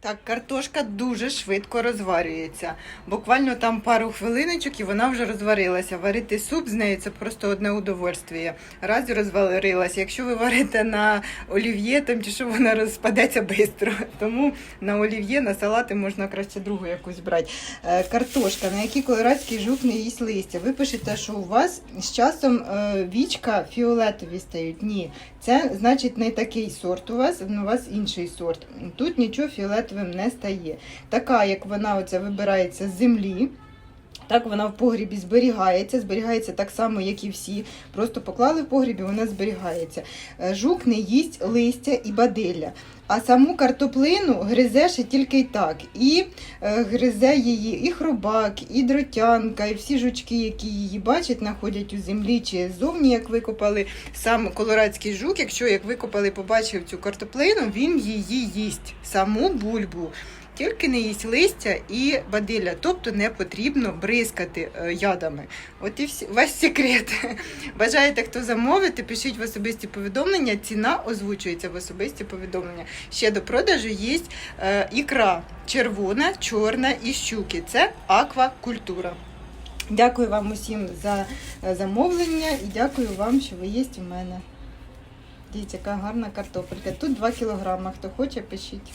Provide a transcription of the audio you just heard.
Так, картошка дуже швидко розварюється. Буквально там пару хвилиночок і вона вже розварилася. Варити суп з нею це просто одне удовольствие. Раз розварилася. Якщо ви варите на олів'є, там чи що вона розпадеться швидко. Тому на олів'є, на салати можна краще другу якусь брати. Е, картошка, на якій колорадський жук не їсть листя. Ви пишете, що у вас з часом е, вічка фіолетові стають. Ні, це значить не такий сорт у вас, у вас інший сорт. Тут нічого фіолетовим не стає. Така, як вона оця вибирається з землі. Так вона в погрібі зберігається, зберігається так само, як і всі. Просто поклали в погрібі, вона зберігається. Е, Жук не їсть листя і бадилля. А саму картоплину гризе ще тільки й так. І е, гризе її і хробак, і дротянка, і всі жучки, які її бачать, знаходять у землі чи ззовні, як викопали. Сам колорадський жук, якщо як викопали, побачив цю картоплину, він її їсть, саму бульбу. Тільки не їсть листя і бадилля, тобто не потрібно бризкати е, ядами. От і всі, весь секрет. Бажаєте, хто замовити, пишіть в особисті повідомлення, ціна озвучується в особисті повідомлення. Ще до продажу є е, ікра червона, чорна і щуки. Це аквакультура. Дякую вам усім за е, замовлення і дякую вам, що ви є у мене. Дивіться, яка гарна картопелька. Тут 2 кілограми. Хто хоче, пишіть.